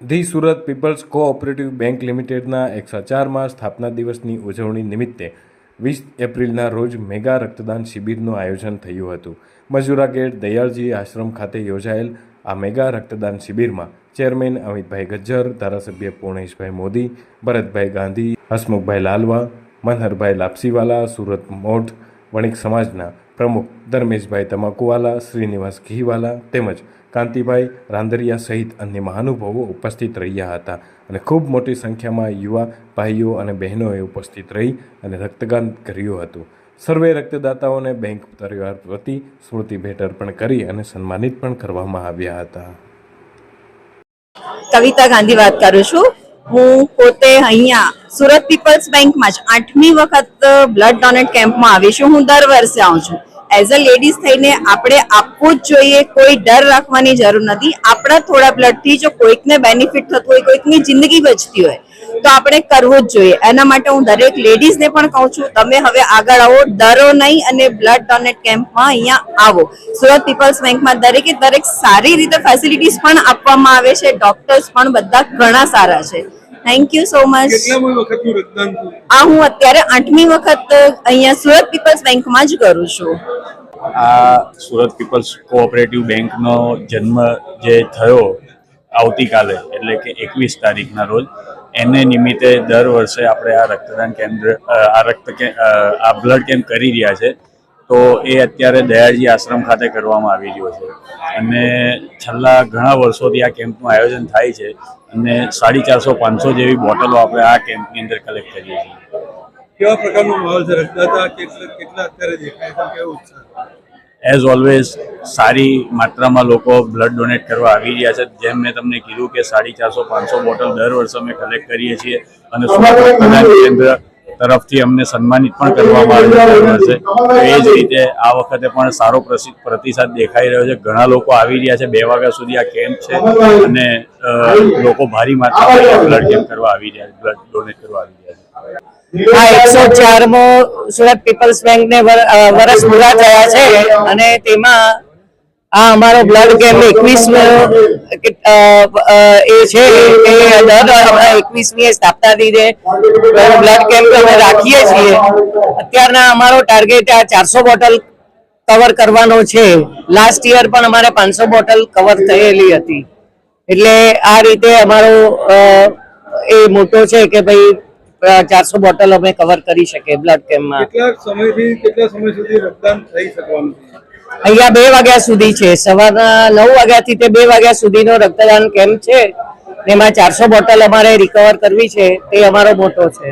The Surat people's cooperative bank લિમિટેડના એકસો ચારમાં સ્થાપના દિવસની ઉજવણી નિમિત્તે વીસ એપ્રિલના રોજ મેગા રક્તદાન શિબિરનું આયોજન થયું હતું. મજુરા ગેટ દયાળજી આશ્રમ ખાતે યોજાયેલ આ મેગા રક્તદાન શિબિરમાં ચેરમેન અમિતભાઈ ગજ્જર, ધારાસભ્ય પૂર્ણેશભાઈ મોદી, ભરતભાઈ ગાંધી, હસમુખભાઈ લાલવા, મનહરભાઈ લાપસીવાલા, સુરત મોઢ, વણિક સમાજના પ્રમુખ ધર્મેશભાઈ તમાકુવાલા, શ્રીનિવાસ ઘીવાલા તેમજ કાંતિભાઈ રાંદરિયા સહિત અન્ય મહાનુભાવો ઉપસ્થિત રહ્યા હતા અને ખૂબ મોટી સંખ્યામાં યુવા ભાઈઓ અને બહેનોએ ઉપસ્થિત રહી અને રક્તદાન કર્યું હતું. સર્વે રક્તદાતાઓને બેંક પરિવાર વતી સ્મૃતિ ભેટ અર્પણ કરી અને સન્માનિત પણ કરવામાં આવ્યા હતા. કવિતા ગાંધી વાત કરું છું. હું પોતે અહીંયા સુરત પીપલ્સ બેંકમાં જ આઠમી વખત બ્લડ ડોનેટ કેમ્પમાં આવી છું. હું દર વર્ષે આવું છું. એઝ અ લેડીઝ થઈને આપણે આપવું જ જોઈએ કોઈ ડર રાખવાની જરૂર નથી. આપણા થોડા બ્લડથી જો કોઈકને બેનિફિટ થતું હોય કોઈકની જિંદગી બચતી હોય તો આપણે કરવું જ જોઈએ. એના માટે હું દરેક લેડીઝને પણ કહું છું તમે હવે આગળ આવો ડરો નહીં અને બ્લડ ડોનેટ કેમ્પમાં અહીંયા આવો. સુરત પીપલ્સ બેંકમાં દરેકે દરેક સારી રીતે ફેસિલિટીઝ પણ આપવામાં આવે છે ડોક્ટર્સ પણ બધા ઘણા સારા છે. Thank you so much? આ હું અત્યારે આઠમી વખત અહીંયા સુરત પીપલ્સ બેંકમાં જ કરું છું. આ સુરત પીપલ્સ કોઓપરેટિવ બેંકનો જન્મ જે થયો આવતીકાલે, એટલે કે એકવીસ તારીખના રોજ, એને નિમિત્તે દર વર્ષે આપણે આ રક્તદાન કેન્દ્ર આ રક્ત આ બ્લડ કેમ્પ કરી રહ્યા છે. તો એ અત્યારે દયાળજી આશ્રમ ખાતે કરવામાં આવી રહ્યો છે. અને છેલ્લા ઘણા વર્ષોથી આ કેમ્પનું આયોજન થાય છે અને સાડી ચારસો પાંચસો જેવી બોટલો આપણે આ કેમ્પની અંદર કલેક્ટ કરીએ છીએ. કેવા પ્રકારનો માહોલ છે? રક્તદાતા કેટલા અત્યારે દેખાય છે? કેવો ઉત્સાહ એઝ ઓલવેઝ સારી માત્રામાં લોકો બ્લડ ડોનેટ કરવા આવી રહ્યા છે. જેમ મેં તમને કીધું કે સાડી ચારસો, પાંચસો બોટલ દર વર્ષે અમે કલેક્ટ કરીએ છીએ અને રક્તદાન કેન્દ્ર તરફથી અમને સન્માનિત પણ કરવામાં આવ્યું છે એ જ રીતે આ વખતે પણ સારો પ્રતિસાદ દેખાઈ રહ્યો છે. ઘણા લોકો આવી રહ્યા છે. બે વાગ્યા સુધી આ કેમ્પ છે અને લોકો ભારી માત્રામાં બ્લડ કેમ્પ કરવા આવી રહ્યા છે, બ્લડ ડોનેટ કરવા આવી રહ્યા છે. આ એકસો ચારમો સુરત પીપલ્સ બેંક વર્ષ પૂરા થયા છે અને તેમાં આ અમારો બ્લડ કેમ્પ એકવીસમો એકવીસમી સ્થાપના બ્લડ કેમ્પ અમે રાખીએ છીએ. અત્યારના અમારો ટાર્ગેટ આ ચારસો બોટલ કવર કરવાનો છે. લાસ્ટ યર પણ અમારે પાંચસો બોટલ કવર થયેલી હતી. એટલે આ રીતે અમારો એ મોટો છે કે ભાઈ ચારસો બોટલ અમે કવર કરી શકીએ બ્લડ કેમ્પમાં કેટલા સમયથી કેટલા સમય સુધી રક્તદાન થઈ શકવાનું અહીંયા બે વાગ્યા સુધી છે. સવારના નવ વાગ્યાથી તે બે વાગ્યા સુધીનો રક્તદાન કેમ્પ છે. એમાં ચારસો બોટલ અમારે રિકવર કરવી છે. તે અમારો મોટો છે.